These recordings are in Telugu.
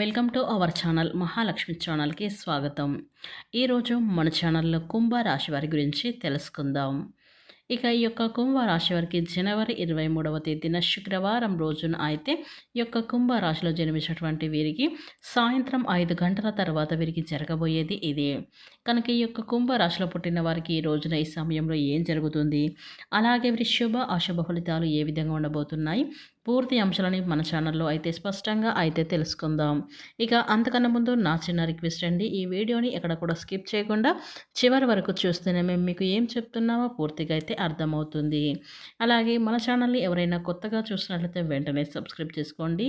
Welcome to our channel Mahalakshmi ఛానల్కి స్వాగతం. ఈరోజు మన ఛానల్లో కుంభ రాశి వారి గురించి తెలుసుకుందాం. ఇక ఈ యొక్క కుంభ రాశి వారికి జనవరి ఇరవై మూడవ తేదీన శుక్రవారం రోజున అయితే ఈ యొక్క కుంభ రాశిలో జన్మించినటువంటి వీరికి సాయంత్రం ఐదు గంటల తర్వాత వీరికి జరగబోయేది ఇదే. కనుక ఈ యొక్క కుంభ రాశిలో పుట్టిన వారికి ఈ రోజున ఈ సమయంలో ఏం జరుగుతుంది? అలాగే వీరి శుభ అశుభ ఫలితాలు ఏ విధంగా ఉండబోతున్నాయి? పూర్తి అంశాలని మన ఛానల్లో అయితే స్పష్టంగా అయితే తెలుసుకుందాం. ఇక అంతకన్నా ముందు నా చిన్న రిక్వెస్ట్ అండి. ఈ వీడియోని ఎక్కడ కూడా స్కిప్ చేయకుండా చివరి వరకు చూస్తేనే మేము మీకు ఏం చెప్తున్నామో పూర్తిగా అయితే అర్థమవుతుంది. అలాగే మన ఛానల్ని ఎవరైనా కొత్తగా చూసినట్లయితే వెంటనే సబ్స్క్రైబ్ చేసుకోండి.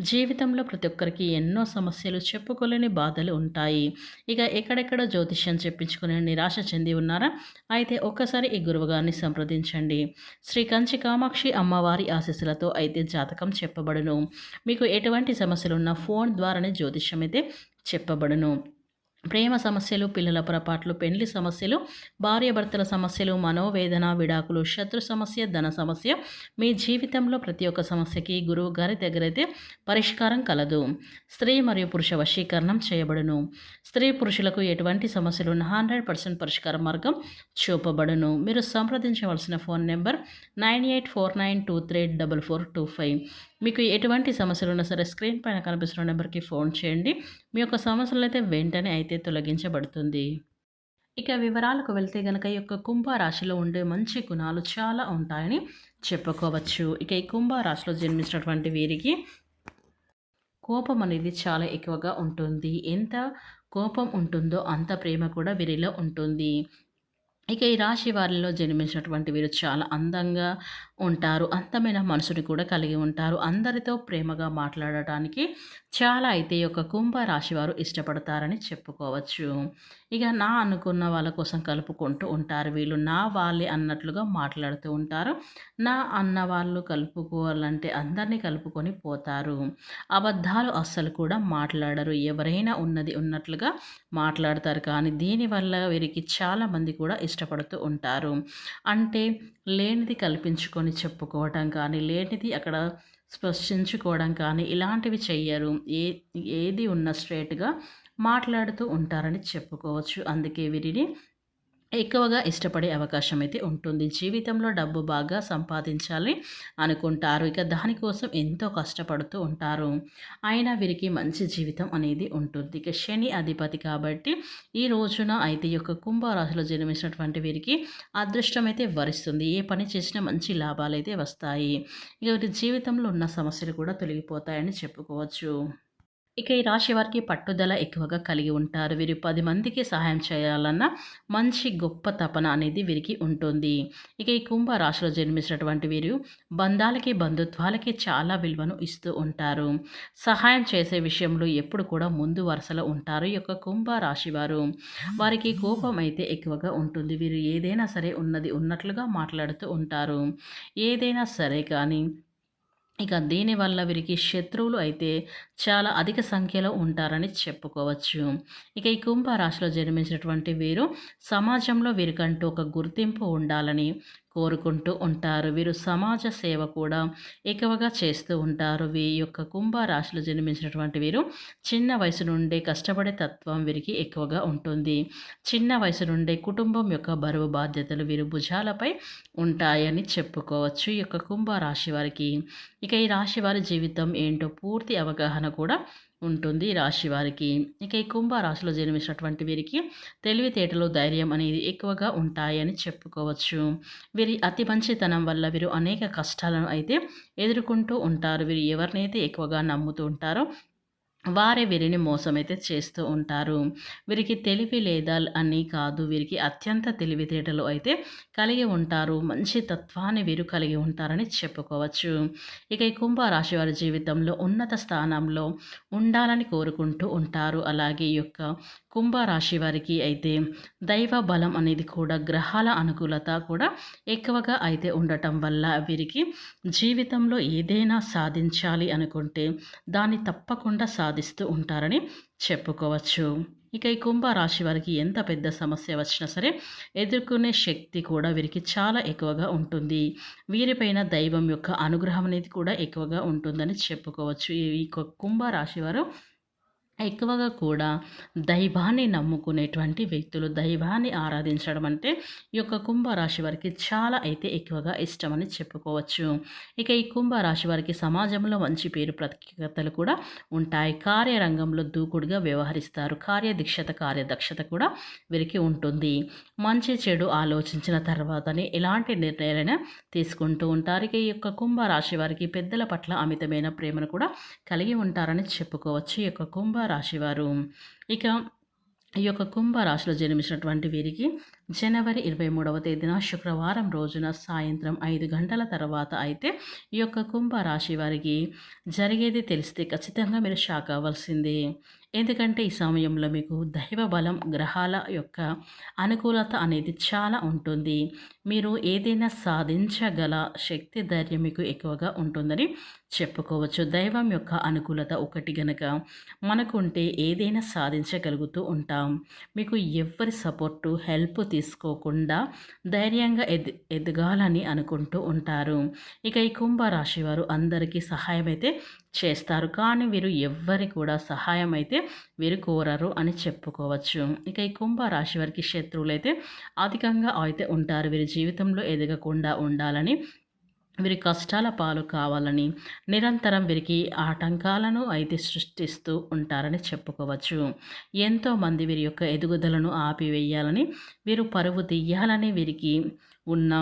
జీవితంలో ప్రతి ఒక్కరికి ఎన్నో సమస్యలు చెప్పుకోలేని బాధలు ఉంటాయి. ఇక ఎక్కడెక్కడ జ్యోతిష్యం చెప్పించుకునే నిరాశ చెంది ఉన్నారా? అయితే ఒక్కసారి ఈ గురువుగారిని సంప్రదించండి. శ్రీ కంచి కామాక్షి అమ్మవారి ఆశీస్సులతో అయితే జాతకం చెప్పబడును. మీకు ఎటువంటి సమస్యలున్నా ఫోన్ ద్వారానే జ్యోతిష్యం అయితే చెప్పబడును. ప్రేమ సమస్యలు పిల్లల పొరపాట్లు పెండ్లి సమస్యలు భార్యాభర్తల సమస్యలు మనోవేదన విడాకులు శత్రు సమస్య ధన సమస్య. మీ జీవితంలో ప్రతి ఒక్క సమస్యకి గురువు గారి దగ్గరైతే పరిష్కారం కలదు. స్త్రీ మరియు పురుష వశీకరణం చేయబడును. స్త్రీ పురుషులకు ఎటువంటి సమస్యలు హండ్రెడ్ పర్సెంట్ పరిష్కార మార్గం చూపబడును. మీరు సంప్రదించవలసిన phone number nine eight four nine two three double four two five. మీకు ఎటువంటి సమస్యలు ఉన్నా సరే స్క్రీన్ పైన కనిపిస్తున్న నెంబర్కి ఫోన్ చేయండి. మీ యొక్క సమస్యలు అయితే వెంటనే అయితే తొలగించబడుతుంది. ఇక వివరాలకు వెళ్తే గనక ఈ యొక్క కుంభరాశిలో ఉండే మంచి గుణాలు చాలా ఉంటాయని చెప్పుకోవచ్చు. ఇక ఈ కుంభరాశిలో జన్మించినటువంటి వీరికి కోపం అనేది చాలా ఎక్కువగా ఉంటుంది. ఎంత కోపం ఉంటుందో అంత ప్రేమ కూడా వీరిలో ఉంటుంది. ఇక ఈ రాశి వారిలో జన్మించినటువంటి వీరు చాలా అందంగా ఉంటారు. అందమైన మనసుని కూడా కలిగి ఉంటారు. అందరితో ప్రేమగా మాట్లాడటానికి చాలా అయితే ఈ యొక్క కుంభ రాశి వారు ఇష్టపడతారని చెప్పుకోవచ్చు. ఇక నా అనుకున్న వాళ్ళ కోసం కలుపుకుంటూ ఉంటారు. వీళ్ళు నా వాళ్ళే అన్నట్లుగా మాట్లాడుతూ ఉంటారు. నా అన్న వాళ్ళు కలుపుకోవాలంటే అందరినీ కలుపుకొని పోతారు. అబద్ధాలు అస్సలు కూడా మాట్లాడరు. ఎవరైనా ఉన్నది ఉన్నట్లుగా మాట్లాడతారు. కానీ దీనివల్ల వీరికి చాలామంది కూడా ఇష్టపడుతూ ఉంటారు. అంటే లేనిది కల్పించుకొని చెప్పుకోవటం కానీ లేనిది అక్కడ స్పర్శించుకోవడం కానీ ఇలాంటివి చెయ్యరు. ఏ ఏది ఉన్న స్ట్రేట్గా మాట్లాడుతూ ఉంటారని చెప్పుకోవచ్చు. అందుకే వీరిని ఎక్కువగా ఇష్టపడే అవకాశం అయితే ఉంటుంది. జీవితంలో డబ్బు బాగా సంపాదించాలి అనుకుంటారు. ఇక దానికోసం ఎంతో కష్టపడుతూ ఉంటారు. అయినా వీరికి మంచి జీవితం అనేది ఉంటుంది. ఇక శని అధిపతి కాబట్టి ఈ రోజున అయితే యొక్క కుంభరాశిలో జన్మించినటువంటి వీరికి అదృష్టం అయితే వరిస్తుంది. ఏ పని చేసినా మంచి లాభాలు అయితే వస్తాయి. ఇక వీరి జీవితంలో ఉన్న సమస్యలు కూడా తొలగిపోతాయని చెప్పుకోవచ్చు. ఇక ఈ రాశి వారికి పట్టుదల ఎక్కువగా కలిగి ఉంటారు. వీరు పది మందికి సహాయం చేయాలన్న మంచి గొప్ప తపన అనేది వీరికి ఉంటుంది. ఇక ఈ కుంభ రాశిలో జన్మించినటువంటి వీరు బంధాలకి బంధుత్వాలకి చాలా విలువను ఇస్తూ ఉంటారు. సహాయం చేసే విషయంలో ఎప్పుడు కూడా ముందు వరుసలో ఉంటారు ఈ యొక్క కుంభ రాశి వారు. వారికి కోపం అయితే ఎక్కువగా ఉంటుంది. వీరు ఏదైనా సరే ఉన్నది ఉన్నట్లుగా మాట్లాడుతూ ఉంటారు. ఏదైనా సరే కానీ ఇక దీనివల్ల వీరికి శత్రువులు అయితే చాలా అధిక సంఖ్యలో ఉంటారని చెప్పుకోవచ్చు. ఇక ఈ కుంభరాశిలో జన్మించినటువంటి వీరు సమాజంలో వీరికంటూ ఒక గుర్తింపు ఉండాలని కోరుకుంటూ ఉంటారు. వీరు సమాజ సేవ కూడా ఎక్కువగా చేస్తూ ఉంటారు. వీరి యొక్క కుంభరాశిలో జన్మించినటువంటి వీరు చిన్న వయసు నుండే కష్టపడే తత్వం వీరికి ఎక్కువగా ఉంటుంది. చిన్న వయసు నుండే కుటుంబం యొక్క బరువు బాధ్యతలు వీరు భుజాలపై ఉంటాయని చెప్పుకోవచ్చు. ఈ యొక్క కుంభరాశి వారికి ఇక ఈ రాశి వారి జీవితం ఏంటో పూర్తి అవగాహన కూడా ఉంటుంది రాశి వారికి. ఇక ఈ కుంభ రాశిలో జన్మించినటువంటి వీరికి తెలివితేటలు ధైర్యం అనేది ఎక్కువగా ఉంటాయని చెప్పుకోవచ్చు. వీరి అతి మంచితనం వల్ల వీరు అనేక కష్టాలను అయితే ఎదుర్కొంటూ ఉంటారు. వీరు ఎవరినైతే ఎక్కువగా నమ్ముతూ ఉంటారో వారే వీరిని మోసమైతే చేస్తూ ఉంటారు. వీరికి తెలివి లేదా అని కాదు. వీరికి అత్యంత తెలివితేటలు అయితే కలిగి ఉంటారు. మంచి తత్వాన్ని వీరు కలిగి ఉంటారని చెప్పుకోవచ్చు. ఇక ఈ కుంభరాశి వారి జీవితంలో ఉన్నత స్థానంలో ఉండాలని కోరుకుంటూ ఉంటారు. అలాగే ఈ యొక్క కుంభరాశి వారికి అయితే దైవ బలం అనేది కూడా గ్రహాల అనుకూలత కూడా ఎక్కువగా అయితే ఉండటం వల్ల వీరికి జీవితంలో ఏదైనా సాధించాలి అనుకుంటే దాన్ని తప్పకుండా సాధిస్తూ ఉంటారని చెప్పుకోవచ్చు. ఇక ఈ కుంభరాశి వారికి ఎంత పెద్ద సమస్య వచ్చినా సరే ఎదుర్కొనే శక్తి కూడా వీరికి చాలా ఎక్కువగా ఉంటుంది. వీరిపైన దైవం యొక్క అనుగ్రహం అనేది కూడా ఎక్కువగా ఉంటుందని చెప్పుకోవచ్చు. ఈ కుంభరాశి వారు ఎక్కువగా కూడా దైవాన్ని నమ్ముకునేటువంటి వ్యక్తులు దైవాన్ని ఆరాధించడం అంటే ఈ యొక్క కుంభరాశి వారికి చాలా అయితే ఎక్కువగా ఇష్టమని చెప్పుకోవచ్చు. ఇక ఈ కుంభరాశి వారికి సమాజంలో మంచి పేరు ప్రత్యేకతలు కూడా ఉంటాయి. కార్యరంగంలో దూకుడుగా వ్యవహరిస్తారు. కార్యదీక్షత కార్యదక్షత కూడా వీరికి ఉంటుంది. మంచి చెడు ఆలోచించిన తర్వాతనే ఎలాంటి నిర్ణయాలైనా తీసుకుంటూ ఉంటారు. ఇక ఈ యొక్క కుంభరాశి వారికి పెద్దల పట్ల అమితమైన ప్రేమను కూడా కలిగి ఉంటారని చెప్పుకోవచ్చు. ఈ యొక్క కుంభ రాశివారు ఇక ఈ యొక్క కుంభరాశిలో జన్మించినటువంటి వీరికి జనవరి ఇరవై మూడవ తేదీన శుక్రవారం రోజున సాయంత్రం ఐదు గంటల తర్వాత అయితే ఈ యొక్క కుంభరాశి వారికి జరిగేది తెలిస్తే ఖచ్చితంగా మీరు షాక్ అవ్వాల్సిందే. ఎందుకంటే ఈ సమయంలో మీకు దైవ బలం గ్రహాల యొక్క అనుకూలత అనేది చాలా ఉంటుంది. మీరు ఏదైనా సాధించగల శక్తి ధైర్యం మీకు ఎక్కువగా ఉంటుందని చెప్పుకోవచ్చు. దైవం యొక్క అనుకూలత ఒకటి గనక మనకుంటే ఏదైనా సాధించగలుగుతూ ఉంటాం. మీకు ఎవరి సపోర్టు హెల్ప్ తీసుకోకుండా ధైర్యంగా ఎద్ ఎదగాలని అనుకుంటూ ఉంటారు. ఇక ఈ కుంభరాశి వారు అందరికీ సహాయం అయితే చేస్తారు. కానీ వీరు ఎవ్వరి కూడా సహాయం అయితే వీరు కోరరు అని చెప్పుకోవచ్చు. ఇక ఈ కుంభరాశి వారికి శత్రువులు అయితే అధికంగా అయితే ఉంటారు. వీరి జీవితంలో ఎదగకుండా ఉండాలని వీరి కష్టాల పాలు కావాలని నిరంతరం వీరికి ఆటంకాలను అయితే సృష్టిస్తూ ఉంటారని చెప్పుకోవచ్చు. ఎంతోమంది వీరి యొక్క ఎదుగుదలను ఆపివేయాలని వీరు పరువు తీయాలని వీరికి ఉన్న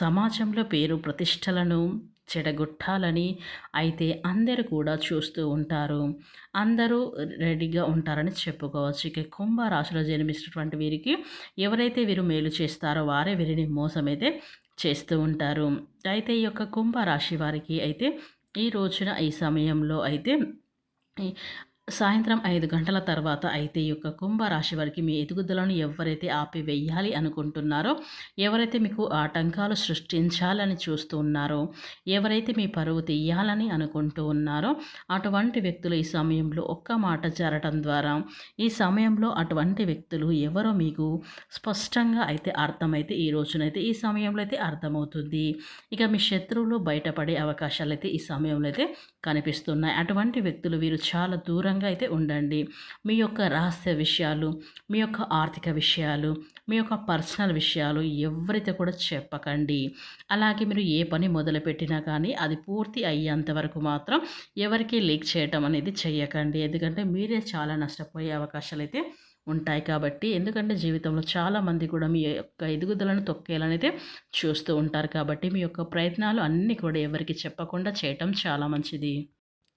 సమాజంలో పేరు ప్రతిష్టలను చెడగొట్టాలని అయితే అందరూ కూడా చూస్తూ ఉంటారు. అందరూ రెడీగా ఉంటారని చెప్పుకోవచ్చు. ఇక కుంభరాశిలో జన్మించినటువంటి వీరికి ఎవరైతే వీరు మేలు చేస్తారో వారే వీరిని మోసమైతే చేస్తూ ఉంటారు. అయితే ఈ యొక్క కుంభరాశి వారికి అయితే ఈ రోజున ఈ సమయంలో అయితే సాయంత్రం ఐదు గంటల తర్వాత అయితే ఈ యొక్క కుంభరాశి వారికి మీ ఎదుగుదలను ఎవరైతే ఆపివేయాలి అనుకుంటున్నారో ఎవరైతే మీకు ఆటంకాలు సృష్టించాలని చూస్తూ ఉన్నారో ఎవరైతే మీ పరువు తీయాలని అనుకుంటూ ఉన్నారో అటువంటి వ్యక్తులు ఈ సమయంలో ఒక్క మాట జరటం ద్వారా ఈ సమయంలో అటువంటి వ్యక్తులు ఎవరో మీకు స్పష్టంగా అయితే అర్థమైతే ఈ రోజునైతే ఈ సమయంలో అయితే అర్థమవుతుంది. ఇక మీ శత్రువులు బయటపడే అవకాశాలు అయితే ఈ సమయంలో అయితే కనిపిస్తున్నాయి. అటువంటి వ్యక్తులు వీరు చాలా దూరం దూరంగా అయితే ఉండండి. మీ యొక్క రహస్య విషయాలు మీ యొక్క ఆర్థిక విషయాలు మీ యొక్క పర్సనల్ విషయాలు ఎవరైతే కూడా చెప్పకండి. అలాగే మీరు ఏ పని మొదలుపెట్టినా కానీ అది పూర్తి అయ్యేంత వరకు మాత్రం ఎవరికి లీక్ చేయటం అనేది చేయకండి. ఎందుకంటే మీరే చాలా నష్టపోయే అవకాశాలు అయితే ఉంటాయి కాబట్టి. ఎందుకంటే జీవితంలో చాలామంది కూడా మీ యొక్క ఎదుగుదలను తొక్కేయాలనైతే చూస్తూ ఉంటారు కాబట్టి మీ యొక్క ప్రయత్నాలు అన్నీ కూడా ఎవరికి చెప్పకుండా చేయటం చాలా మంచిది.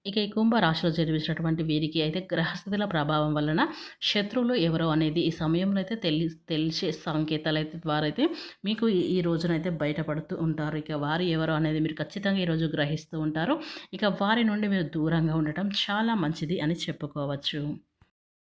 ఇక ఈ కుంభరాశిలో జన్మించినటువంటి వీరికి అయితే గ్రహస్థితుల ప్రభావం వలన శత్రువులు ఎవరో అనేది ఈ సమయంలో అయితే తెలి తెలిసే సంకేతాలు అయితే వారైతే మీకు ఈ రోజునైతే బయటపడుతూ ఉంటారు. ఇక వారు ఎవరో అనేది మీరు ఖచ్చితంగా ఈరోజు గ్రహిస్తూ ఉంటారు. ఇక వారి నుండి మీరు దూరంగా ఉండటం చాలా మంచిది అని చెప్పుకోవచ్చు.